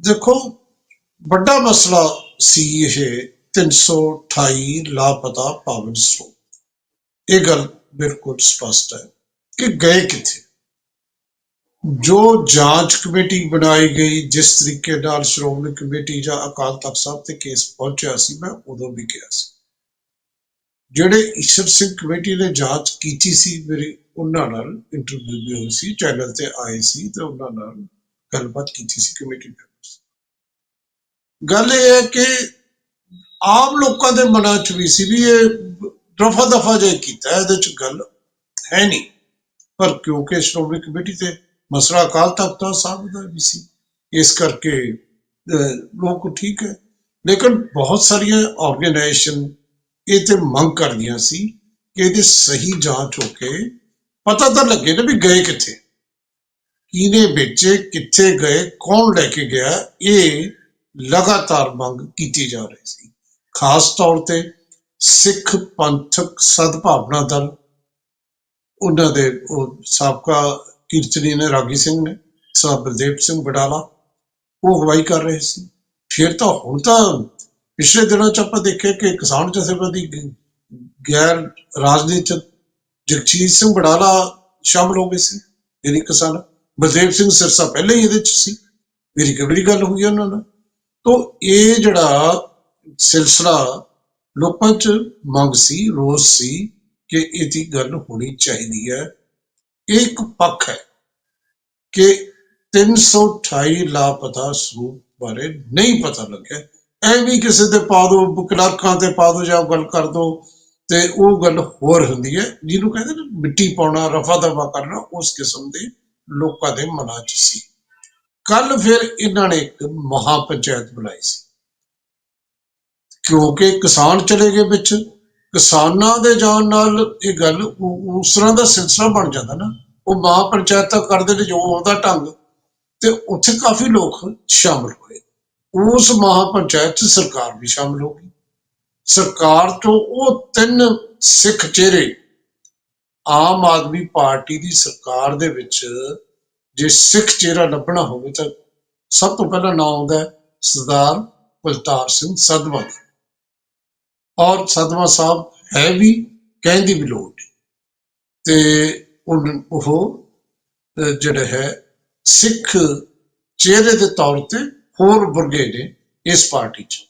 ਦੇਖੋ, ਵੱਡਾ ਮਸਲਾ ਸੀ ਇਹ 328 ਲਾਪਤਾ ਪਾਵਨ ਸਰੋਤ ਇਹ ਗੱਲ ਬਿਲਕੁਲ ਸਪਸ਼ਟ ਹੈ ਕਿ ਗਏ ਕਿੱਥੇ? ਜੋ ਜਾਂਚ ਕਮੇਟੀ ਬਣਾਈ ਗਈ, ਜਿਸ ਤਰੀਕੇ ਨਾਲ ਸ਼੍ਰੋਮਣੀ ਕਮੇਟੀ ਜਾਂ ਅਕਾਲ ਤਖਤ ਸਾਹਿਬ ਤੇ ਕੇਸ ਪਹੁੰਚਿਆ ਸੀ, ਮੈਂ ਉਦੋਂ ਵੀ ਗਿਆ ਸੀ। ਜਿਹੜੇ ਈਸ਼ਰ ਸਿੰਘ ਕਮੇਟੀ ਨੇ ਜਾਂਚ ਕੀਤੀ ਸੀ, ਮੇਰੀ ਉਹਨਾਂ ਨਾਲ ਇੰਟਰਵਿਊ ਵੀ ਹੋਈ ਸੀ ਚੈਨਲ ਤੇ ਆਏ ਸੀ ਤੇ ਉਹਨਾਂ ਨਾਲ ਗੱਲਬਾਤ ਕੀਤੀ ਸੀ ਕਮੇਟੀ ਮੈਂਬਰਸ ਗੱਲ ਇਹ ਹੈ ਕਿ ਆਮ ਲੋਕਾਂ ਦੇ ਮਨਾਂ 'ਚ ਵੀ ਸੀ ਵੀ ਇਹ ਰਫਾ ਦਫਾ ਜੇ ਕੀਤਾ, ਇਹਦੇ 'ਚ ਗੱਲ ਹੈ ਨਹੀਂ। ਪਰ ਕਿਉਂਕਿ ਸ਼੍ਰੋਮਣੀ ਕਮੇਟੀ ਤੇ ਮਸਲਾ ਅਕਾਲ ਤਖਤ ਸਾਹਿਬ ਦਾ ਵੀ ਸੀ, ਇਸ ਕਰਕੇ ਲੋਕ ਠੀਕ ਹੈ। ਲੇਕਿਨ ਬਹੁਤ ਸਾਰੀਆਂ ਆਰਗੇਨਾਈਜੇਸ਼ਨ ਇਹ ਤੇ ਮੰਗ ਕਰਦੀਆਂ ਸੀ ਕਿ ਇਹਦੀ ਸਹੀ ਜਾਂਚ ਹੋ ਕੇ ਪਤਾ ਤਾਂ ਲੱਗੇ ਨਾ ਵੀ ਗਏ ਕਿੱਥੇ। ਕਿਹਨੇ ਵੇਚੇ, ਕਿੱਥੇ ਗਏ, ਕੌਣ ਲੈ ਕੇ ਗਿਆ, ਇਹ ਲਗਾਤਾਰ ਮੰਗ ਕੀਤੀ ਜਾ ਰਹੀ ਸੀ। ਖਾਸ ਤੌਰ ਤੇ ਸਿੱਖ ਪੰਥਕ ਸਦਭਾਵਨਾ ਦਲ, ਉਹਨਾਂ ਦੇ ਉਹ ਸਾਬਕਾ ਕੀਰਤਨੀ ਨੇ ਰਾਗੀ ਸਿੰਘ ਨੇ ਸਾਹਿਬ ਬਲਦੇਵ ਸਿੰਘ ਬਡਾਲਾ, ਉਹ ਅਗਵਾਈ ਕਰ ਰਹੇ ਸੀ। ਫਿਰ ਤਾਂ ਹੁਣ ਤਾਂ ਪਿਛਲੇ ਦਿਨਾਂ ਚ ਆਪਾਂ ਦੇਖਿਆ ਕਿ ਕਿਸਾਨ ਜਥੇਬੰਦੀ ਗ- ਗੈਰ ਰਾਜਨੀਤਿਕ ਜਗਜੀਤ ਸਿੰਘ ਬਡਾਲਾ ਸ਼ਾਮਲ ਹੋ ਗਏ ਸੀ ਜਿਹੜੀ ਕਿਸਾਨ ਬਲਦੇਵ ਸਿੰਘ ਸਿਰਸਾ ਪਹਿਲੇ ਹੀ ਇਹਦੇ ਚ ਸੀ। ਮੇਰੀ ਕਬਰੀ ਗੱਲ ਹੋਈ ਉਹਨਾਂ ਨਾਲ? ਤੋਂ ਇਹ ਜਿਹੜਾ ਸਿਲਸਿਲਾ ਲੋਕਾਂ ਚ ਮੰਗ ਸੀ, ਰੋਸ ਸੀ ਕਿ ਇਹਦੀ ਗੱਲ ਹੋਣੀ ਚਾਹੀਦੀ ਹੈ। ਇਹ ਇੱਕ ਪੱਖ ਹੈ ਕਿ 328 ਲਾਪਤਾ ਸਰੂਪ ਬਾਰੇ ਨਹੀਂ ਪਤਾ ਲੱਗਿਆ। ਐਵੇਂ ਕਿਸੇ ਤੇ ਪਾ ਦੋ ਕਲਰਕਾਂ ਤੇ ਪਾ ਦੋ ਜਾਂ ਗੱਲ ਕਰ ਦੋ ਤੇ ਉਹ ਗੱਲ ਹੋਰ ਹੁੰਦੀ ਹੈ। ਜਿਹਨੂੰ ਕਹਿੰਦੇ ਨੇ ਮਿੱਟੀ ਪਾਉਣਾ, ਰਫਾ ਦਫਾ ਕਰਨਾ, ਉਸ ਕਿਸਮ ਦੇ ਲੋਕਾਂ ਦੇ ਮਨਾਂ 'ਚ ਸੀ। ਕੱਲ ਫਿਰ ਇਹਨਾਂ ਨੇ ਇੱਕ ਮਹਾ ਪੰਚਾਇਤ ਬੁਲਾਈ ਸੀ। ਕਿਉਂਕਿ ਕਿਸਾਨ ਚਲੇ ਗਏ ਵਿੱਚ, ਕਿਸਾਨਾਂ ਦੇ ਜਾਣ ਨਾਲ ਇਹ ਗੱਲ ਉਸ ਤਰ੍ਹਾਂ ਦਾ ਸਿਲਸਿਲਾ ਬਣ ਜਾਂਦਾ ਨਾ, ਉਹ ਮਹਾ ਪੰਚਾਇਤਾਂ ਕਰਦੇ ਨੇ ਜੋ ਉਹਦਾ ਢੰਗ, ਤੇ ਉੱਥੇ ਕਾਫੀ ਲੋਕ ਸ਼ਾਮਲ ਹੋਏ। ਉਸ ਮਹਾ ਪੰਚਾਇਤ 'ਚ ਸਰਕਾਰ ਵੀ ਸ਼ਾਮਲ ਹੋ ਗਈ। ਸਰਕਾਰ ਤੋਂ ਉਹ ਤਿੰਨ ਸਿੱਖ ਚਿਹਰੇ ਆਮ ਆਦਮੀ ਪਾਰਟੀ ਦੀ ਸਰਕਾਰ ਦੇ ਵਿੱਚ ਜੇ ਸਿੱਖ ਚਿਹਰਾ ਲੱਭਣਾ ਹੋਵੇ ਤਾਂ ਸਭ ਤੋਂ ਪਹਿਲਾਂ ਨਾਮ ਆਉਂਦਾ ਹੈ ਸਰਦਾਰ ਕੁਲਤਾਰ ਸਿੰਘ ਸਦਵਾ ਦਾ। ਔਰ ਸਦਵਾ ਸਾਹਿਬ ਹੈ ਵੀ ਕਹਿਣ ਦੀ ਵੀ ਲੋੜ ਤੇ ਉਹ ਅਹ, ਜਿਹੜਾ ਹੈ ਸਿੱਖ ਚਿਹਰੇ ਦੇ ਤੌਰ ਤੇ ਹੋਰ ਵਰਗੇ ਨੇ ਇਸ ਪਾਰਟੀ 'ਚ।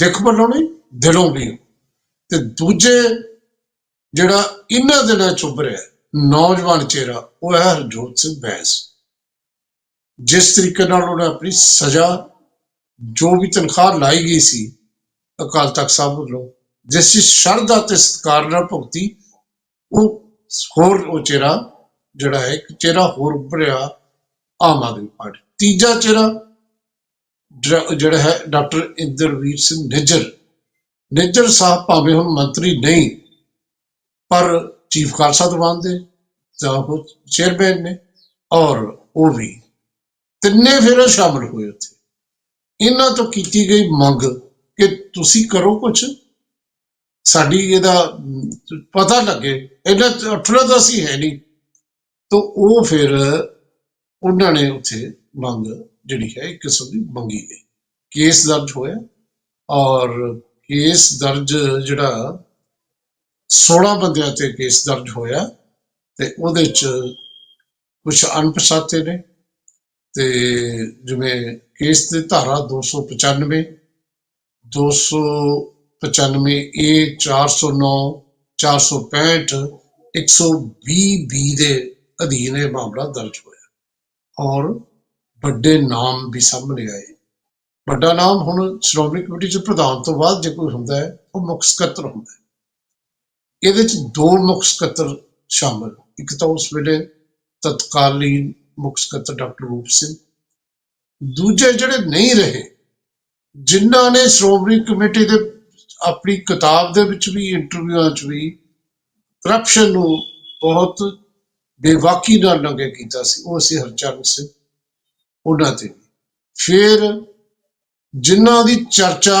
ਦੇਖ ਵੱਲੋਂ ਨਹੀਂ ਦਿਲੋਂ ਵੀ। ਤੇ ਦੂਜੇ ਜਿਹੜਾ ਇਹਨਾਂ ਦਿਨਾਂ 'ਚ ਉੱਭਰਿਆ ਨੌਜਵਾਨ ਚਿਹਰਾ, ਉਹ ਹੈ ਹਰਜੋਤ ਸਿੰਘ ਬੈਂਸ। ਜਿਸ ਤਰੀਕੇ ਨਾਲ ਉਹਨੇ ਆਪਣੀ ਸਜ਼ਾ ਜੋ ਵੀ ਤਨਖਾਹ ਲਾਈ ਗਈ ਸੀ ਅਕਾਲ ਤਖਤ ਸਾਹਿਬ ਵੱਲੋਂ, ਜਿਸ ਦੀ ਸ਼ਰਧਾ ਤੇ ਸਤਿਕਾਰ ਨਾਲ ਭੁਗਤੀ, ਉਹ ਹੋਰ ਉਹ ਚਿਹਰਾ ਜਿਹੜਾ ਹੈ, ਇੱਕ ਚਿਹਰਾ ਹੋਰ ਉੱਭਰਿਆ ਆਮ ਆਦਮੀ ਪਾਰਟੀ। ਤੀਜਾ ਚਿਹਰਾ ਜਿਹੜਾ ਹੈ ਡਾਕਟਰ ਇੰਦਰਵੀਰ ਸਿੰਘ ਨਿੱਜਰ। ਨਿੱਜਰ ਸਾਹਿਬ ਭਾਵੇਂ ਹੁਣ ਮੰਤਰੀ ਨਹੀਂ, ਪਰ ਚੀਫ ਖਾਲਸਾ ਦੀਵਾਨ ਦੇ ਜਾਂ ਚੇਅਰਮੈਨ ਨੇ ਔਰ ਉਹ ਵੀ। ਤਿੰਨੇ ਫਿਰ ਸ਼ਾਮਲ ਹੋਏ ਉੱਥੇ। ਇਹਨਾਂ ਤੋਂ ਕੀਤੀ ਗਈ ਮੰਗ ਕਿ ਤੁਸੀਂ ਕਰੋ ਕੁਝ ਸਾਡੀ ਇਹਦਾ ਪਤਾ ਲੱਗੇ। ਇਹਨਾਂ ਅਠਲਾ ਤਾਂ ਅਸੀਂ ਹੈ ਨਹੀਂ। ਤਾਂ ਉਹ ਫਿਰ ਉਹਨਾਂ ਨੇ ਉੱਥੇ ਮੰਗ ਜਿਹੜੀ ਹੈ ਇੱਕ ਕਿਸਮ ਦੀ ਮੰਗੀ ਗਈ। ਕੇਸ ਦਰਜ ਹੋਇਆ ਔਰ ਕੇਸ ਦਰਜ ਜਿਹੜਾ 16 ਬੰਦਿਆਂ ਤੇ ਕੇਸ ਦਰਜ ਹੋਇਆ ਤੇ ਉਹਦੇ ਚ ਕੁਝ ਅਣਪਛਾਤੇ ਨੇ ਤੇ ਜਿਵੇਂ ਕੇਸ ਦੀ ਧਾਰਾ 295 295 ਏ 409 465 120 ਬੀ ਦੇ ਅਧੀਨ ਇਹ ਮਾਮਲਾ ਦਰਜ ਹੋਇਆ। ਔਰ ਵੱਡੇ ਨਾਮ ਵੀ ਸਾਹਮਣੇ ਆਏ। ਵੱਡਾ ਨਾਮ ਹੁਣ ਸ਼੍ਰੋਮਣੀ ਕਮੇਟੀ ਚ ਪ੍ਰਧਾਨ ਤੋਂ ਬਾਅਦ ਜੇ ਕੋਈ ਹੁੰਦਾ ਹੈ, ਉਹ ਮੁੱਖ ਸਕੱਤਰ ਹੁੰਦਾ ਹੈ। ਇਹਦੇ ਚ ਦੋ ਮੁੱਖ ਸਕੱਤਰ ਸ਼ਾਮਲ ਇੱਕ ਤਾਂ ਉਸ ਵੇਲੇ ਤਤਕਾਲੀਨ ਮੁੱਖ ਸਕੱਤਰ ਡਾਕਟਰ ਰੂਪ ਸਿੰਘ, ਦੂਜੇ ਜਿਹੜੇ ਨਹੀਂ ਰਹੇ, ਜਿਨ੍ਹਾਂ ਨੇ ਸ਼੍ਰੋਮਣੀ ਕਮੇਟੀ ਦੇ ਆਪਣੀ ਕਿਤਾਬ ਦੇ ਵਿੱਚ ਵੀ, ਇੰਟਰਵਿਊਆਂ 'ਚ ਵੀ ਕਰਪਸ਼ਨ ਨੂੰ ਬਹੁਤ ਬੇਵਾਕੀ ਨਾਲ ਨੰਗੇ ਕੀਤਾ ਸੀ, ਉਹ ਸੀ ਹਰਚਰਨ ਸਿੰਘ, ਉਹਨਾਂ ਤੇ ਫਿਰ ਜਿਨ੍ਹਾਂ ਦੀ ਚਰਚਾ,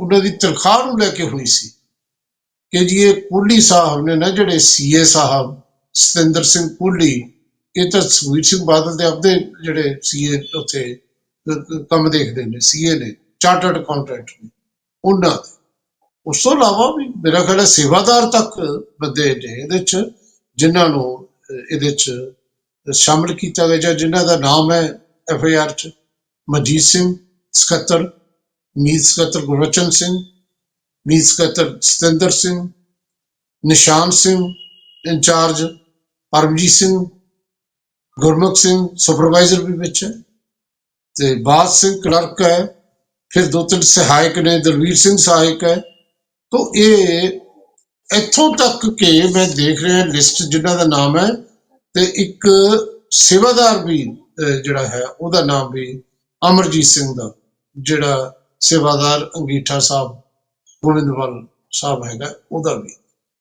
ਉਹਨਾਂ ਦੀ ਤਨਖਾਹ ਨੂੰ ਲੈ ਕੇ ਹੋਈ ਸੀ ਕਿ ਜੀ ਇਹ ਕੁੱਲੀ ਸਾਹਿਬ ਨੇ ਨਾ ਜਿਹੜੇ ਸੀਏ ਸਾਹਿਬ, ਸਤਿੰਦਰ ਸਿੰਘ ਕੁੱਲੀ ਇਹ ਤਾਂ ਸੁਖਬੀਰ ਸਿੰਘ ਬਾਦਲ ਦੇ ਆਪਦੇ ਜਿਹੜੇ ਸੀਏ ਉੱਥੇ ਕੰਮ ਦੇਖਦੇ ਨੇ, ਸੀਏ ਨੇ, ਚਾਰਟਰਡ ਅਕਾਊਂਟੈਂਟ ਨੇ, ਉਹਨਾਂ ਦੇ। ਉਸ ਤੋਂ ਇਲਾਵਾ ਵੀ ਮੇਰਾ ਖਿਆਲ ਹੈ ਸੇਵਾਦਾਰ ਤੱਕ ਬੰਦੇ ਨੇ ਇਹਦੇ ਚ, ਜਿਨ੍ਹਾਂ ਨੂੰ ਇਹਦੇ ਚ ਸ਼ਾਮਲ ਕੀਤਾ ਗਿਆ, ਜਾਂ ਜਿਨ੍ਹਾਂ ਦਾ ਨਾਮ ਹੈ ਐਫ ਆਈ ਆਰ ਚ ਮਜੀਤ ਸਿੰਘ ਸਕੱਤਰ, ਮੀਤ ਸਕੱਤਰ, ਗੁਰਬਚਨ ਸਿੰਘ ਮੀਤ ਸਕੱਤਰ ਸਤਿੰਦਰ ਸਿੰਘ, ਨਿਸ਼ਾਨ ਸਿੰਘ, ਇੰਚਾਰਜ ਪਰਮਜੀਤ ਸਿੰਘ, ਗੁਰਮੁਖ ਸਿੰਘ, ਸੁਪਰਵਾਈਜ਼ਰ ਵੀ ਵਿੱਚ ਹੈ ਤੇ ਬਾਦ ਸਿੰਘ ਕਲਰਕ ਹੈ, ਫਿਰ ਦੋ ਤਿੰਨ ਸਹਾਇਕ ਨੇ ਦਲਵੀਰ ਸਿੰਘ ਸਹਾਇਕ ਹੈ। ਤੋਂ ਇਹ ਇੱਥੋਂ ਤੱਕ ਕਿ ਮੈਂ ਦੇਖ ਰਿਹਾ ਲਿਸਟ ਜਿਨ੍ਹਾਂ ਦਾ ਨਾਮ ਹੈ ਤੇ ਇੱਕ ਸੇਵਾਦਾਰ ਵੀ ਜਿਹੜਾ ਹੈ, ਉਹਦਾ ਨਾਮ ਵੀ ਅਮਰਜੀਤ ਸਿੰਘ ਦਾ, ਜਿਹੜਾ ਸੇਵਾਦਾਰ ਅੰਗੀਠਾ ਸਾਹਿਬ ਗੋਬਿੰਦਵਾਲ ਸਾਹਿਬ ਹੈਗਾ, ਉਹਦਾ ਵੀ।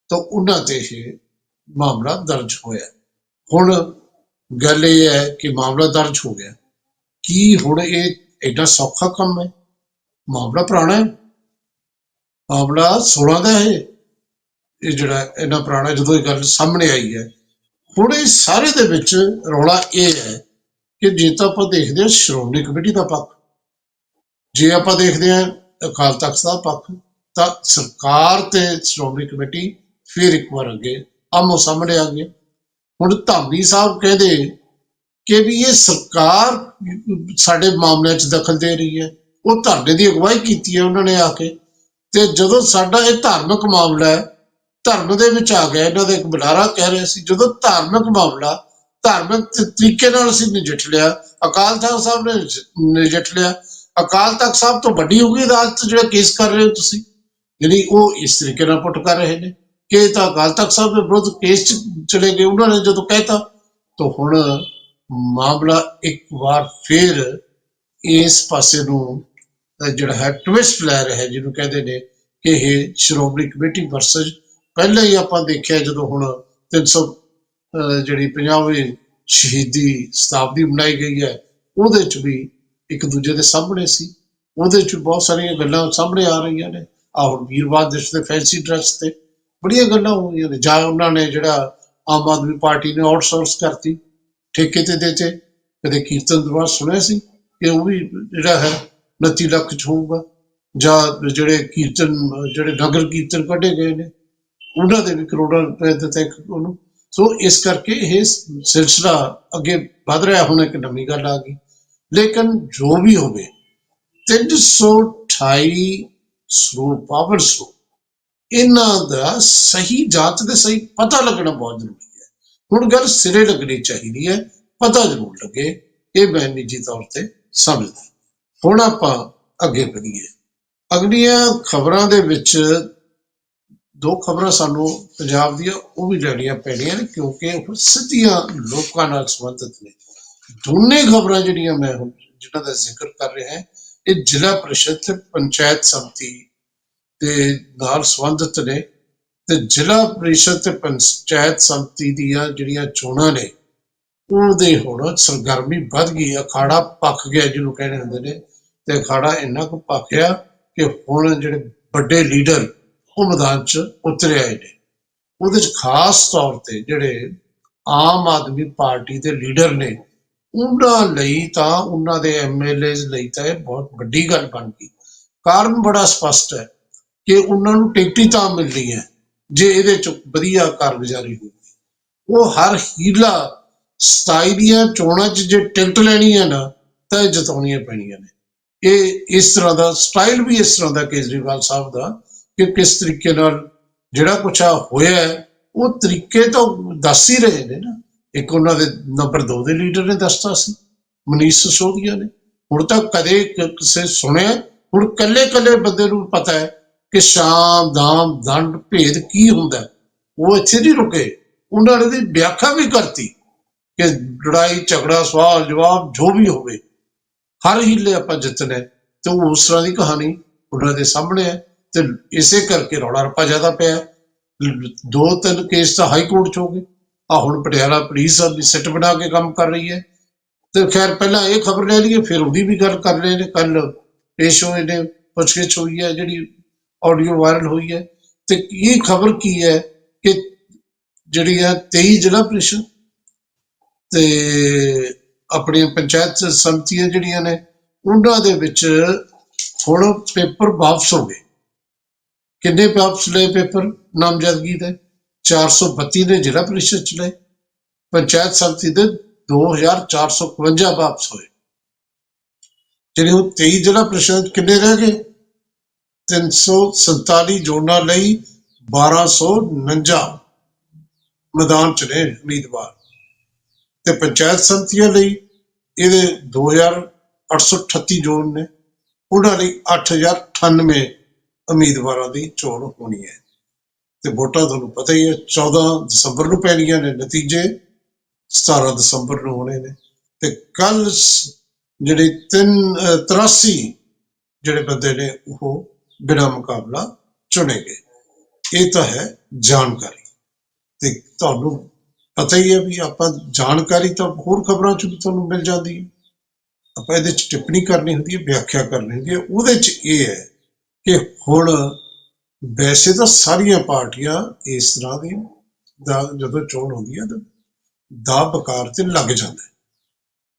ਤਾਂ ਉਹਨਾਂ ਤੇ ਇਹ ਮਾਮਲਾ ਦਰਜ ਹੋਇਆ। ਹੁਣ ਗੱਲ ਇਹ ਹੈ ਕਿ ਮਾਮਲਾ ਦਰਜ ਹੋ ਗਿਆ। ਕੀ ਹੁਣ ਇਹ ਐਡਾ ਸੌਖਾ ਕੰਮ ਹੈ? ਮਾਮਲਾ ਪੁਰਾਣਾ ਹੈ। ਮਾਮਲਾ 16 ਦਾ ਹੈ। ਇਹ ਜਿਹੜਾ ਇੰਨਾ ਪੁਰਾਣਾ ਜਦੋਂ ਇਹ ਗੱਲ ਸਾਹਮਣੇ ਆਈ ਹੈ। ਹੁਣ ਇਹ ਸਾਰੇ ਦੇ ਵਿੱਚ ਰੌਲਾ ਇਹ ਹੈ ਕਿ ਜੇ ਤਾਂ ਆਪਾਂ ਦੇਖਦੇ ਹਾਂ ਸ਼੍ਰੋਮਣੀ ਕਮੇਟੀ ਦਾ ਪੱਖ, ਜੇ ਆਪਾਂ ਦੇਖਦੇ ਹਾਂ ਅਕਾਲ ਤਖਤ ਦਾ ਪੱਖ ਤਾਂ ਸਰਕਾਰ ਤੇ ਸ਼੍ਰੋਮਣੀ ਕਮੇਟੀ ਫਿਰ ਇੱਕ ਵਾਰ ਅੱਗੇ ਆਮੋ ਸਾਹਮਣੇ ਆ ਗਏ। ਹੁਣ ਧਾਮੀ ਸਾਹਿਬ ਕਹਿੰਦੇ ਕਿ ਵੀ ਇਹ ਸਰਕਾਰ ਸਾਡੇ ਮਾਮਲਿਆਂ 'ਚ ਦਖਲ ਦੇ ਰਹੀ ਹੈ। ਉਹ ਧਰਨੇ ਦੀ ਅਗਵਾਈ ਕੀਤੀ ਹੈ ਉਹਨਾਂ ਨੇ ਆ ਕੇ। ਤੇ ਜਦੋਂ ਸਾਡਾ ਇਹ ਧਾਰਮਿਕ ਮਾਮਲਾ ਹੈ, ਧਰਮ ਦੇ ਵਿੱਚ ਆ ਗਿਆ, ਇਹਨਾਂ ਦਾ ਇੱਕ ਬੁਲਾਰਾ ਕਹਿ ਰਿਹਾ ਸੀ। ਜਦੋਂ ਧਾਰਮਿਕ ਮਾਮਲਾ, ਧਾਰਮਿਕ ਤਰੀਕੇ ਨਾਲ ਅਸੀਂ ਨਜਿੱਠ ਲਿਆ, ਅਕਾਲ ਤਖਤ ਸਾਹਿਬ ਨੇ ਨਜਿੱਠ ਲਿਆ। ਅਕਾਲ ਤਖਤ ਸਾਹਿਬ ਤੋਂ ਵੱਡੀ ਹੋ ਗਈ ਅਦਾਲਤ ਜਿਹੜਾ ਕੇਸ ਕਰ ਰਹੇ ਹੋ ਤੁਸੀਂ। ਜਿਹੜੀ ਉਹ ਇਸ ਤਰੀਕੇ ਨਾਲ ਪੁੱਟ ਕਰ ਰਹੇ ਨੇ। ਕਿ ਤਾਂ ਅਕਾਲ ਤਖਤ ਸਾਹਿਬ ਦੇ ਵਿਰੁੱਧ ਕੇਸ ਚਲੇ ਗਏ, ਉਹਨਾਂ ਨੇ ਜਦੋਂ ਕਹਿਤਾ ਤਾਂ ਹੁਣ ਮਾਮਲਾ ਇੱਕ ਵਾਰ ਫੇਰ ਇਸ ਪਾਸੇ ਨੂੰ ਜਿਹੜਾ ਹੈ ਟਵਿਸਟ ਲੈ ਰਿਹਾ ਜਿਹਨੂੰ ਕਹਿੰਦੇ ਨੇ ਕਿ ਇਹ ਸ਼੍ਰੋਮਣੀ ਕਮੇਟੀ ਵਰਸਸ ਪਹਿਲਾਂ ਹੀ ਆਪਾਂ ਦੇਖਿਆ ਜਦੋਂ ਹੁਣ 300 ਅਹ ਜਿਹੜੀ 50ਵੀਂ ਸ਼ਹੀਦੀ ਸ਼ਤਾਬਦੀ ਮਨਾਈ ਗਈ ਹੈ, ਉਹਦੇ ਚ ਵੀ ਇੱਕ ਦੂਜੇ ਦੇ ਸਾਹਮਣੇ ਸੀ। ਉਹਦੇ ਚ ਬਹੁਤ ਸਾਰੀਆਂ ਗੱਲਾਂ ਸਾਹਮਣੇ ਆ ਰਹੀਆਂ ਨੇ। ਆਹ ਹੁਣ ਵੀਰਵਾਰ ਦਿਵਸ ਦੇ ਫੈਂਸੀ ਡਰੈਸ ਤੇ ਬੜੀਆਂ ਗੱਲਾਂ ਹੋਈਆਂ ਨੇ। ਜਾਂ ਉਹਨਾਂ ਨੇ ਜਿਹੜਾ ਆਮ ਆਦਮੀ ਪਾਰਟੀ ਨੇ ਆਊਟਸੋਰਸ ਕਰਤੀ ਠੇਕੇ ਤੇ ਦੇਤੇ ਕਦੇ ਕੀਰਤਨ ਦਰਬਾਰ ਸੁਣਿਆ ਸੀ? ਕਿ ਉਹ ਵੀ ਜਿਹੜਾ ਹੈ 29 ਲੱਖ ਚ ਹੋਊਗਾ। ਜਾਂ ਜਿਹੜੇ ਕੀਰਤਨ, ਜਿਹੜੇ ਨਗਰ ਕੀਰਤਨ ਕੱਢੇ ਗਏ ਨੇ, ਉਹਨਾਂ ਦੇ ਵੀ ਕਰੋੜਾਂ ਰੁਪਏ ਦਿੱਤੇ ਉਹਨੂੰ। ਸੋ ਇਸ ਕਰਕੇ ਇਹ ਸਿਲਸਿਲਾ ਅੱਗੇ ਵਧ ਰਿਹਾ, ਹੁਣ ਇੱਕ ਨਵੀਂ ਗੱਲ ਆ ਗਈ। ਲੇਕਿਨ ਜੋ ਵੀ ਹੋਵੇ 328 ਸਰੂਪ ਪਾਵਰ ਸਰੂਪ ਇਹਨਾਂ ਦਾ ਸਹੀ ਜਾਂਚ ਤੇ ਸਹੀ ਪਤਾ ਲੱਗਣਾ ਬਹੁਤ ਜ਼ਰੂਰੀ ਹੈ। ਹੁਣ ਗੱਲ ਸਿਰੇ ਲੱਗਣੀ ਚਾਹੀਦੀ ਹੈ, ਪਤਾ ਜ਼ਰੂਰ ਲੱਗੇ, ਇਹ ਮੈਂ ਨਿੱਜੀ ਤੌਰ ਤੇ ਸਮਝਦਾ। ਹੁਣ ਆਪਾਂ ਅੱਗੇ ਵਧੀਏ। ਅਗਲੀਆਂ ਖਬਰਾਂ ਦੇ ਵਿੱਚ, ਦੋ ਖਬਰਾਂ ਸਾਨੂੰ ਪੰਜਾਬ ਦੀਆਂ, ਉਹ ਵੀ ਲੈਣੀਆਂ ਪੈਣੀਆਂ ਨੇ, ਕਿਉਂਕਿ ਉਹ ਸਿੱਧੀਆਂ ਲੋਕਾਂ ਨਾਲ ਸੰਬੰਧਿਤ ਨੇ। ਦੋਨੇ ਖਬਰਾਂ ਜਿਹੜੀਆਂ ਮੈਂ ਹੁਣ ਜਿਹਨਾਂ ਦਾ ਜ਼ਿਕਰ ਕਰ ਰਿਹਾ ਹਾਂ ਇਹ ਜ਼ਿਲ੍ਹਾ ਪ੍ਰੀਸ਼ਦ ਪੰਚਾਇਤ ਸਮਿਤੀ ਦੇ ਨਾਲ ਸੰਬੰਧਿਤ ਨੇ ਤੇ ਜ਼ਿਲ੍ਹਾ ਪ੍ਰੀਸ਼ਦ ਤੇ ਪੰਚਾਇਤ ਸਮਿਤੀ ਦੀਆਂ ਜਿਹੜੀਆਂ ਚੋਣਾਂ ਨੇ, ਉਹਦੇ ਹੁਣ ਸਰਗਰਮੀ ਵੱਧ ਗਈ ਅਖਾੜਾ ਪੱਕ ਗਿਆ ਜਿਹਨੂੰ ਕਹਿੰਦੇ ਹੁੰਦੇ ਨੇ, ਤੇ ਅਖਾੜਾ ਇੰਨਾ ਕੁ ਪੱਕਿਆ ਕਿ ਹੁਣ ਜਿਹੜੇ ਵੱਡੇ ਲੀਡਰ ਉਹ ਮੈਦਾਨ 'ਚ ਉਤਰੇ ਆਏ ਨੇ। ਉਹਦੇ 'ਚ ਖਾਸ ਤੌਰ ਤੇ ਜਿਹੜੇ ਆਮ ਆਦਮੀ ਪਾਰਟੀ ਦੇ ਲੀਡਰ ਨੇ ਉਹਨਾਂ ਲਈ ਤਾਂ ਉਹਨਾਂ ਦੇ ਐਮਐਲਏਜ਼ ਲਈ ਤਾਂ ਇਹ ਬਹੁਤ ਵੱਡੀ ਗੱਲ ਬਣ ਗਈ। ਕਾਰਨ ਬੜਾ ਸਪਸ਼ਟ ਹੈ ਕਿ ਉਹਨਾਂ ਨੂੰ ਟਿਕਟੀ ਤਾਂ ਮਿਲਦੀ ਹੈ ਜੇ ਇਹਦੇ 'ਚ ਵਧੀਆ ਕਾਰਗੁਜ਼ਾਰੀ ਹੋਵੇ। ਉਹ ਹਰ ਹੀਲਾ ਸਤਾਈ ਦੀਆਂ ਚੋਣਾਂ 'ਚ ਜੇ ਟਿਕਟ ਲੈਣੀ ਹੈ ਨਾ ਤਾਂ ਇਹ ਜਿਤਾਉਣੀਆਂ ਪੈਣੀਆਂ ਨੇ। ਇਹ ਇਸ ਤਰ੍ਹਾਂ ਦਾ ਸਟਾਈਲ ਵੀ ਇਸ ਤਰ੍ਹਾਂ ਦਾ ਕੇਜਰੀਵਾਲ ਸਾਹਿਬ ਦਾ ਕਿ ਕਿਸ ਤਰੀਕੇ ਨਾਲ ਜਿਹੜਾ ਕੁਛ ਹੋਇਆ ਹੈ, ਉਹ ਤਰੀਕੇ ਤਾਂ ਦੱਸ ਹੀ ਰਹੇ ਨੇ ਨਾ। ਇੱਕ ਉਹਨਾਂ ਦੇ ਨੰਬਰ 2 ਦੇ ਲੀਡਰ ਨੇ ਦੱਸਤਾ ਸੀ, ਮਨੀਸ਼ ਸਿਸੋਦੀਆ ਨੇ। ਹੁਣ ਤਾਂ ਕਦੇ ਕਿਸੇ ਸੁਣਿਆ, ਹੁਣ ਕੱਲੇ ਕੱਲੇ ਬੰਦੇ ਨੂੰ ਪਤਾ ਹੈ ਕਿ ਸ਼ਾਮ, ਦਾਮ, ਦੰਡ, ਭੇਦ ਕੀ ਹੁੰਦਾ। ਉਹ ਇੱਥੇ ਨਹੀਂ ਰੁਕੇ। ਉਹਨਾਂ ਨੇ ਦੀ ਵਿਆਖਿਆ ਵੀ ਕਰਤੀ ਕਿ ਲੜਾਈ, ਝਗੜਾ, ਸਵਾਲ, ਜਵਾਬ ਜੋ ਵੀ ਹੋਵੇ, ਹਰ ਹੀਲੇ ਆਪਾਂ ਜਿੱਤਣਾ ਤੇ ਉਹ ਉਸ ਤਰ੍ਹਾਂ ਦੀ ਕਹਾਣੀ ਉਹਨਾਂ ਦੇ ਸਾਹਮਣੇ ਹੈ। ਤੇ ਇਸੇ ਕਰਕੇ ਰੌਲਾ ਰੱਪਾ ਜ਼ਿਆਦਾ ਪਿਆ। ਦੋ ਤਿੰਨ ਕੇਸ ਤਾਂ ਹਾਈ ਕੋਰਟ ਚ ਹੋ ਗਏ। ਆ ਹੁਣ ਪਟਿਆਲਾ ਪੁਲਿਸ ਵੀ ਸਿੱਟ ਬਣਾ ਕੇ ਕੰਮ ਕਰ ਰਹੀ ਹੈ। ਤੇ ਖੈਰ, ਪਹਿਲਾਂ ਇਹ ਖਬਰ ਲੈ ਲਈਏ, ਫਿਰ ਉਹਦੀ ਵੀ ਗੱਲ ਕਰ ਰਹੇ ਨੇ ਕੱਲ ਪੇਸ਼ ਹੋਏ ਨੇ, ਪੁੱਛਗਿੱਛ ਹੋਈ ਹੈ, ਜਿਹੜੀ ਆਡੀਓ ਵਾਇਰਲ ਹੋਈ ਹੈ। ਤੇ ਇਹ ਖਬਰ ਕੀ ਹੈ ਕਿ ਜਿਹੜੀ ਹੈ 23 ਜ਼ਿਲ੍ਹਾ ਪ੍ਰੀਸ਼ਦ ਤੇ ਆਪਣੀਆਂ ਪੰਚਾਇਤ ਸਮਿਤੀਆਂ ਜਿਹੜੀਆਂ ਨੇ, ਉਹਨਾਂ ਦੇ ਵਿੱਚ ਹੁਣ ਪੇਪਰ ਵਾਪਸ ਹੋ ਗਏ। ਕਿੰਨੇ ਵਾਪਸ ਲਏ ਪੇਪਰ? ਨਾਮਜ਼ਦਗੀ ਦੇ। 432 ਨੇ ਜ਼ਿਲ੍ਹਾ ਪ੍ਰੀਸ਼ਦ ਚ ਲਏ ਪੰਚਾਇਤ ਸੰਮਤੀ ਦੇ 2451 ਵਾਪਸ ਹੋਏ। ਜਿਹੜੇ ਉਹ 23 ਜ਼ਿਲ੍ਹਾ ਪ੍ਰੀਸ਼ਦ ਕਿੰਨੇ ਰਹਿ ਗਏ? 347 ਜੋੜਾਂ ਲਈ 1249 ਮੈਦਾਨ ਚ ਨੇ ਉਮੀਦਵਾਰ। ਤੇ ਪੰਚਾਇਤ ਸੰਮਤੀਆਂ ਲਈ ਇਹਦੇ 2838 ਜੋੜ ਨੇ। ਉਹਨਾਂ ਲਈ 8098 ਉਮੀਦਵਾਰਾਂ ਦੀ ਚੋਣ ਹੋਣੀ ਹੈ। ਤੇ ਵੋਟਾਂ ਤੁਹਾਨੂੰ ਪਤਾ ਹੀ ਹੈ 14 ਦਸੰਬਰ ਨੂੰ ਪੈਣੀਆਂ ਨੇ, ਨਤੀਜੇ 17 ਦਸੰਬਰ ਨੂੰ ਹੋਣੇ ਨੇ। ਤੇ ਕੱਲ ਜਿਹੜੇ ਤਿੰਨ, ਅਹ 83 ਜਿਹੜੇ ਬੰਦੇ ਨੇ, ਉਹ ਬਿਨਾਂ ਮੁਕਾਬਲਾ ਚੁਣੇ ਗਏ। ਇਹ ਤਾਂ ਹੈ ਜਾਣਕਾਰੀ। ਤੇ ਤੁਹਾਨੂੰ ਪਤਾ ਹੀ ਹੈ ਵੀ ਆਪਾਂ ਜਾਣਕਾਰੀ ਤਾਂ ਹੋਰ ਖਬਰਾਂ ਚ ਵੀ ਤੁਹਾਨੂੰ ਮਿਲ ਜਾਂਦੀ ਹੈ। ਆਪਾਂ ਇਹਦੇ ਚ ਟਿੱਪਣੀ ਕਰਨੀ ਹੁੰਦੀ ਹੈ, ਵਿਆਖਿਆ ਕਰਨੀ ਹੁੰਦੀ ਹੈ। ਉਹਦੇ ਚ ਇਹ ਹੈ ਕਿ ਹੁਣ ਵੈਸੇ ਤਾਂ ਸਾਰੀਆਂ ਪਾਰਟੀਆਂ ਇਸ ਤਰ੍ਹਾਂ ਦੀ ਦਾ ਜਦੋਂ ਚੋਣ ਹੁੰਦੀ ਹੈ ਤਾਂ ਦਾ ਬਕਾਰ ਤੇ ਲੱਗ ਜਾਂਦਾ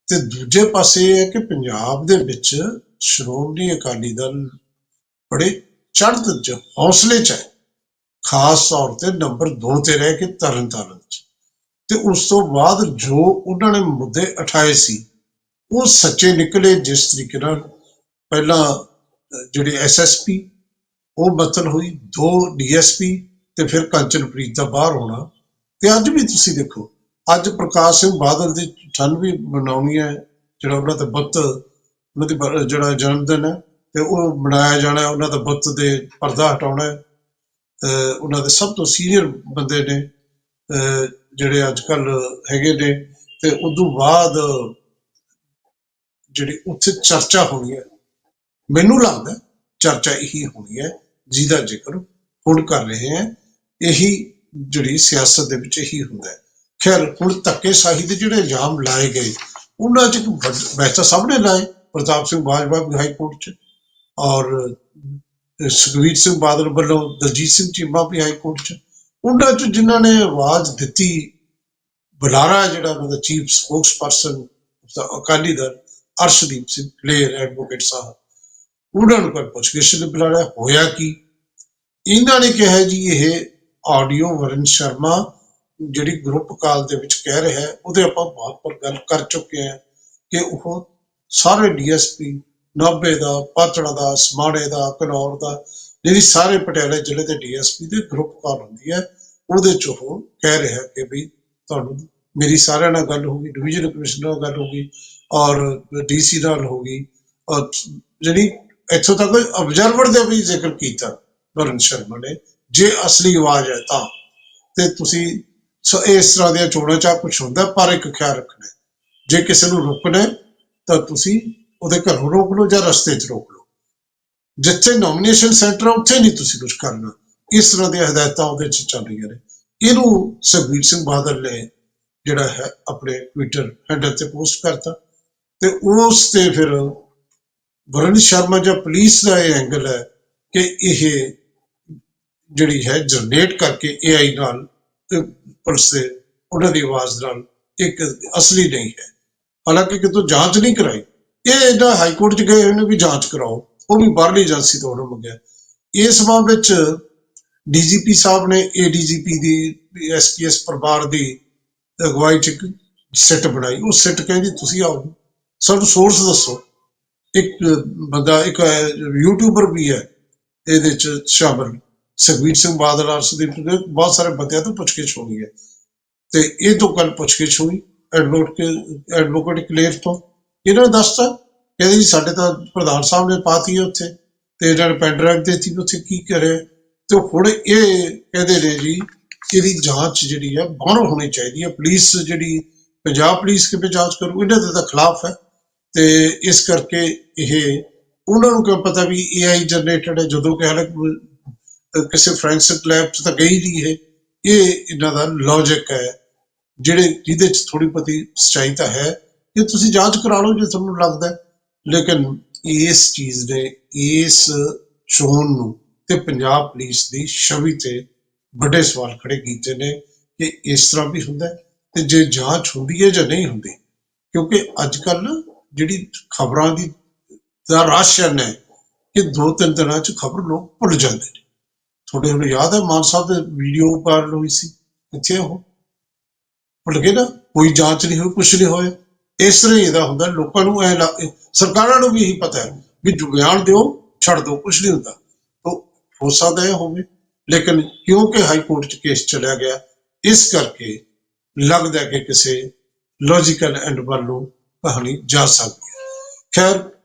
ਤੇ ਦੂਜੇ ਪਾਸੇ ਇਹ ਹੈ ਕਿ ਪੰਜਾਬ ਦੇ ਵਿੱਚ ਸ਼੍ਰੋਮਣੀ ਅਕਾਲੀ ਦਲ ਬੜੇ ਚੜ੍ਹਦ ਚ ਹੌਸਲੇ ਚ ਹੈ। ਖਾਸ ਤੌਰ ਤੇ ਨੰਬਰ 2 ਤੇ ਰਹਿ ਕੇ ਤਰਨ ਤਾਰਨ ਚ। ਤੇ ਉਸ ਤੋਂ ਬਾਅਦ ਜੋ ਉਹਨਾਂ ਨੇ ਮੁੱਦੇ ਉਠਾਏ ਸੀ ਉਹ ਸੱਚੇ ਨਿਕਲੇ ਜਿਸ ਤਰੀਕੇ ਨਾਲ ਪਹਿਲਾਂ ਅਹ, ਜਿਹੜੇ ਐਸਐਸਪੀ ਉਹ ਬਦਲ ਹੋਈ, ਦੋ ਡੀਐਸਪੀ ਤੇ ਫਿਰ ਕੰਚਨਪ੍ਰੀਤ ਦਾ ਬਾਹਰ ਹੋਣਾ ਤੇ ਅੱਜ ਵੀ ਤੁਸੀਂ ਦੇਖੋ, ਅੱਜ ਪ੍ਰਕਾਸ਼ ਸਿੰਘ ਬਾਦਲ ਦੀ 98 ਮਨਾਉਣੀ ਹੈ, ਜਿਹੜਾ ਉਹਨਾਂ ਦਾ ਬੁੱਤ, ਉਹਨਾਂ ਦੀ ਜਿਹੜਾ ਜਨਮ ਦਿਨ ਹੈ ਤੇ ਉਹ ਮਨਾਇਆ ਜਾਣਾ ਉਹਨਾਂ ਦਾ ਬੁੱਤ ਦੇ ਪਰਦਾ ਹਟਾਉਣਾ ਅਹ ਉਹਨਾਂ ਦੇ ਸਭ ਤੋਂ ਸੀਨੀਅਰ ਬੰਦੇ ਨੇ, ਅਹ ਜਿਹੜੇ ਅੱਜ ਕੱਲ ਹੈਗੇ ਨੇ ਤੇ ਉਦੋਂ ਬਾਅਦ ਜਿਹੜੀ ਉੱਥੇ ਚਰਚਾ ਹੋਣੀ ਹੈ, ਮੈਨੂੰ ਲੱਗਦਾ ਚਰਚਾ ਇਹੀ ਹੋਣੀ ਹੈ, ਜਿਹਦਾ ਜ਼ਿਕਰ ਹੁਣ ਕਰ ਰਹੇ ਹਾਂ। ਇਹੀ ਜਿਹੜੀ ਸਿਆਸਤ ਦੇ ਵਿੱਚ ਇਹੀ ਹੁੰਦਾ ਹੈ। ਖੈਰ, ਹੁਣ ਧੱਕੇਸ਼ਾਹੀ ਦੇ ਜਿਹੜੇ ਇਲਜ਼ਾਮ ਲਾਏ ਗਏ, ਉਹਨਾਂ ਚ ਇੱਕ ਵੱਡ- ਵੈਸੇ ਸਭ ਨੇ ਲਾਏ ਪ੍ਰਤਾਪ ਸਿੰਘ ਬਾਜਵਾ ਵੀ ਹਾਈ ਕੋਰਟ ਚ ਔਰ ਸੁਖਵੀਰ ਸਿੰਘ ਬਾਦਲ ਵੱਲੋਂ ਦਲਜੀਤ ਸਿੰਘ ਚੀਮਾ ਵੀ ਹਾਈ ਕੋਰਟ ਚ। ਉਹਨਾਂ ਚ ਜਿਨ੍ਹਾਂ ਨੇ ਆਵਾਜ਼ ਦਿੱਤੀ, ਬੁਲਾਰਾ ਜਿਹੜਾ ਉਹਨਾਂ ਦਾ chief spokesperson Akali Dal Arshdeep Singh Kaler advocate sahib. ਉਹਨਾਂ ਨੂੰ ਕੋਈ ਪੁੱਛਗਿੱਛ ਲਈ ਬੁਲਾਇਆ ਹੋਇਆ ਕੀ? ਇਹਨਾਂ ਨੇ ਕਿਹਾ ਜੀ, ਇਹ ਆਡੀਓ ਵਰਨ ਸ਼ਰਮਾ ਜਿਹੜੀ ਗਰੁੱਪ ਕਾਲ ਦੇ ਵਿੱਚ ਕਹਿ ਰਿਹਾ ਹੈ, ਉਹਦੇ ਆਪਾਂ ਬਹੁਤ ਪਰ ਗੱਲ ਕਰ ਚੁੱਕੇ ਹਾਂ ਕਿ ਉਹ ਸਾਰੇ ਡੀਐਸਪੀ, ਨਾਭੇ ਦਾ, ਪਾਤੜਾ ਦਾ, ਸਮਾਣੇ ਦਾ ਘਨੌਰ ਦਾ, ਜਿਹੜੀ ਸਾਰੇ ਪਟਿਆਲੇ ਜ਼ਿਲ੍ਹੇ ਦੇ ਡੀਐਸਪੀ ਦੇ ਗਰੁੱਪ ਕਾਲ ਹੁੰਦੀ ਹੈ, ਉਹਦੇ ਚ ਉਹ ਕਹਿ ਰਿਹਾ ਕਿ ਵੀ ਤੁਹਾਨੂੰ ਮੇਰੀ ਸਾਰਿਆਂ ਨਾਲ ਗੱਲ ਹੋ ਗਈ, ਡਿਵੀਜ਼ਨ ਕਮਿਸ਼ਨਰ ਨਾਲ ਗੱਲ ਹੋ ਗਈ ਔਰ ਡੀਸੀ ਨਾਲ ਹੋ ਗਈ, ਔਰ ਜਿਹੜੀ ਇੱਥੋਂ ਤੱਕ ਅਬਜ਼ਰਵਰ ਦੇ ਵੀ ਜ਼ਿਕਰ ਕੀਤਾ ਵਰਨ ਸ਼ਰਮਾ ਨੇ, ਜੇ ਅਸਲੀ ਆਵਾਜ਼ ਹੈ ਤਾਂ। ਤੇ ਤੁਸੀਂ ਸੋ, ਇਸ ਤਰ੍ਹਾਂ ਦੀਆਂ ਚੋਣਾਂ ਚ ਕੁਝ ਹੁੰਦਾ, ਪਰ ਇੱਕ ਖਿਆਲ ਰੱਖਣਾ ਜੇ ਕਿਸੇ ਨੂੰ ਰੋਕਣਾ ਤਾਂ ਤੁਸੀਂ ਉਹਦੇ ਘਰੋਂ ਰੋਕ ਲਓ ਜਾਂ ਰਸਤੇ 'ਚ ਰੋਕ ਲਓ। ਜਿੱਥੇ ਨੋਮੀਨੇਸ਼ਨ ਸੈਂਟਰ ਹੈ ਉੱਥੇ ਨਹੀਂ ਤੁਸੀਂ ਕੁਝ ਕਰਨਾ। ਇਸ ਤਰ੍ਹਾਂ ਦੀਆਂ ਹਦਾਇਤਾਂ ਉਹਦੇ 'ਚ ਚੱਲ ਰਹੀਆਂ ਨੇ। ਇਹਨੂੰ ਸੁਖਬੀਰ ਸਿੰਘ ਬਾਦਲ ਨੇ ਜਿਹੜਾ ਹੈ, ਆਪਣੇ ਟਵਿੱਟਰ ਹੈਂਡਲ ਤੇ ਪੋਸਟ ਕਰਤਾ। ਤੇ ਉਸ ਤੇ ਫਿਰ ਵਰਨ ਸ਼ਰਮਾ ਜਾਂ ਪੁਲਿਸ ਦਾ ਇਹ ਐਂਗਲ ਹੈ ਕਿ ਇਹ ਜਿਹੜੀ ਹੈ ਜਨਰੇਟ ਕਰਕੇ AI ਨਾਲ ਪੁਲਿਸ ਦੇ ਉਹਨਾਂ ਦੀ ਆਵਾਜ਼ ਨਾਲ ਇੱਕ ਅਸਲੀ ਨਹੀਂ ਹੈ। ਹਾਲਾਂਕਿ ਕਿਤੋਂ ਜਾਂਚ ਨਹੀਂ ਕਰਾਈ। ਇਹ ਇਹਦਾ ਹਾਈ ਕੋਰਟ ਚ ਗਏ ਉਹਨੇ ਵੀ ਜਾਂਚ ਕਰਾਓ। ਉਹ ਵੀ ਬਾਹਰਲੀ ਏਜੰਸੀ ਤੋਂ ਉਹਨੂੰ ਮੰਗਿਆ। ਇਸ ਸਬਬ ਵਿੱਚ ਡੀਜੀਪੀ ਸਾਹਿਬ ਨੇ ਏਡੀਜੀਪੀ ਦੀ ਐਸਪੀਐਸ ਪਰਿਵਾਰ ਦੀ ਅਗਵਾਈ ਚ ਇੱਕ ਸਿੱਟ ਬਣਾਈ। ਉਹ ਸਿੱਟ ਕਹਿੰਦੀ, ਤੁਸੀਂ ਆਓ। ਸਾਨੂੰ ਸੋਰਸ ਦੱਸੋ। ਇੱਕ ਬੰਦਾ, ਇੱਕ ਯੂਟਿਊਬਰ ਵੀ ਹੈ, ਇਹਦੇ ਚ ਸ਼ਾਮਲ। ਸੁਖਬੀਰ ਸਿੰਘ ਬਾਦਲ ਅਰਸ਼ਦੀਪ ਸਿੰਘ, ਬਹੁਤ ਸਾਰੇ ਬੰਦਿਆਂ ਤੋਂ ਪੁੱਛਗਿੱਛ ਹੋਈ ਹੈ। ਤੇ ਇਹ ਤੋਂ ਕੱਲ ਪੁੱਛਗਿੱਛ ਹੋਈ ਐਡਵੋਕੇਟ ਐਡਵੋਕੇਟ ਕਲੇਰ ਤੋਂ। ਇਹਨਾਂ ਨੇ ਦੱਸਤਾ, ਕਹਿੰਦੇ ਜੀ ਸਾਡੇ ਤਾਂ ਪ੍ਰਧਾਨ ਸਾਹਿਬ ਨੇ ਪਾਤੀ ਹੈ ਉੱਥੇ, ਤੇ ਇਹਨਾਂ ਨੇ ਪੈਨ ਡਰਾਈਵ ਦਿੱਤੀ ਵੀ ਉੱਥੇ ਕੀ ਕਰੇ। ਤੇ ਹੁਣ ਇਹ ਕਹਿੰਦੇ ਨੇ ਜੀ, ਇਹਦੀ ਜਾਂਚ ਜਿਹੜੀ ਹੈ ਬਾਹਰੋਂ ਹੋਣੀ ਚਾਹੀਦੀ ਹੈ। ਪੁਲਿਸ ਜਿਹੜੀ ਪੰਜਾਬ ਪੁਲਿਸ ਕਿਵੇਂ ਜਾਂਚ ਕਰੂ, ਇਹਨਾਂ ਦੇ ਤਾਂ ਖਿਲਾਫ ਹੈ। ਤੇ ਇਸ ਕਰਕੇ ਇਹ, ਉਹਨਾਂ ਨੂੰ ਕਿਉਂ ਪਤਾ ਵੀ AI ਜਨਰੇਟਡ ਹੈ? ਜਦੋਂ ਕਿ ਹਾਲੇ ਅਹ ਕਿਸੇ ਫੋਰੈਂਸਿਕ ਲੈਬ 'ਚ ਤਾਂ ਗਈ ਨਹੀਂ ਇਹ ਇਹ ਇਹਨਾਂ ਦਾ ਲੌਜੀਕ ਹੈ, ਜਿਹੜੇ ਜਿਹਦੇ 'ਚ ਥੋੜੀ ਬਹੁਤੀ ਸਚਾਈ ਤਾਂ ਹੈ। ਕਿ ਤੁਸੀਂ ਜਾਂਚ ਕਰਾ ਲਓ ਜੇ ਤੁਹਾਨੂੰ ਲੱਗਦਾ ਲੇਕਿਨ ਇਸ ਚੀਜ਼ ਨੇ, ਇਸ ਚੋਣ ਨੂੰ ਤੇ ਪੰਜਾਬ ਪੁਲਿਸ ਦੀ ਛਵੀ ਤੇ ਵੱਡੇ ਸਵਾਲ ਖੜੇ ਕੀਤੇ ਨੇ ਕਿ ਇਸ ਤਰ੍ਹਾਂ ਵੀ ਹੁੰਦਾ ਤੇ ਜੇ ਜਾਂਚ ਹੁੰਦੀ ਹੈ ਜਾਂ ਨਹੀਂ ਹੁੰਦੀ, ਕਿਉਂਕਿ ਅੱਜ ਕੱਲ ਜਿਹੜੀ ਖਬਰਾਂ ਦੀ ਦਾ ਰਾਸ਼ਨ ਹੈ ਕਿ ਦੋ ਤਿੰਨ ਦਿਨਾਂ ਚ ਖਬਰ ਲੋਕ ਭੁੱਲ ਜਾਂਦੇ ਨੇ। ਤੁਹਾਡੇ ਨੂੰ ਯਾਦ ਹੈ, ਮਾਨ ਸਾਹਿਬ ਦੇ ਵੀਡੀਓ ਵਾਇਰਲ ਹੋਈ ਸੀ ਕਿੱਥੇ ਉਹ? ਭੁੱਲ ਗਏ ਨਾ, ਕੋਈ ਜਾਂਚ ਨਹੀਂ ਹੋਈ, ਕੁਛ ਨਹੀਂ ਹੋਇਆ। ਇਸ ਤਰ੍ਹਾਂ ਇਹਦਾ ਹੁੰਦਾ, ਲੋਕਾਂ ਨੂੰ ਐ ਸਰਕਾਰਾਂ ਨੂੰ ਵੀ ਇਹੀ ਪਤਾ ਹੈ ਵੀ ਜੋ ਬਿਆਨ ਦਿਓ, ਛੱਡ ਦਿਓ, ਕੁਛ ਨਹੀਂ ਹੁੰਦਾ। ਤਾਂ ਹੋ ਸਕਦਾ ਇਹ ਹੋਵੇ, ਲੇਕਿਨ ਕਿਉਂਕਿ ਹਾਈ ਕੋਰਟ ਚ ਕੇਸ ਚਲਿਆ ਗਿਆ, ਇਸ ਕਰਕੇ ਲੱਗਦਾ ਕਿ ਕਿਸੇ ਲੌਜੀਕਲ ਐਂਡ ਵੱਲ ਨੂੰ ਕਹਾਣੀ ਜਾ ਸਕਦੀ ਹੈ। ਖੈਰ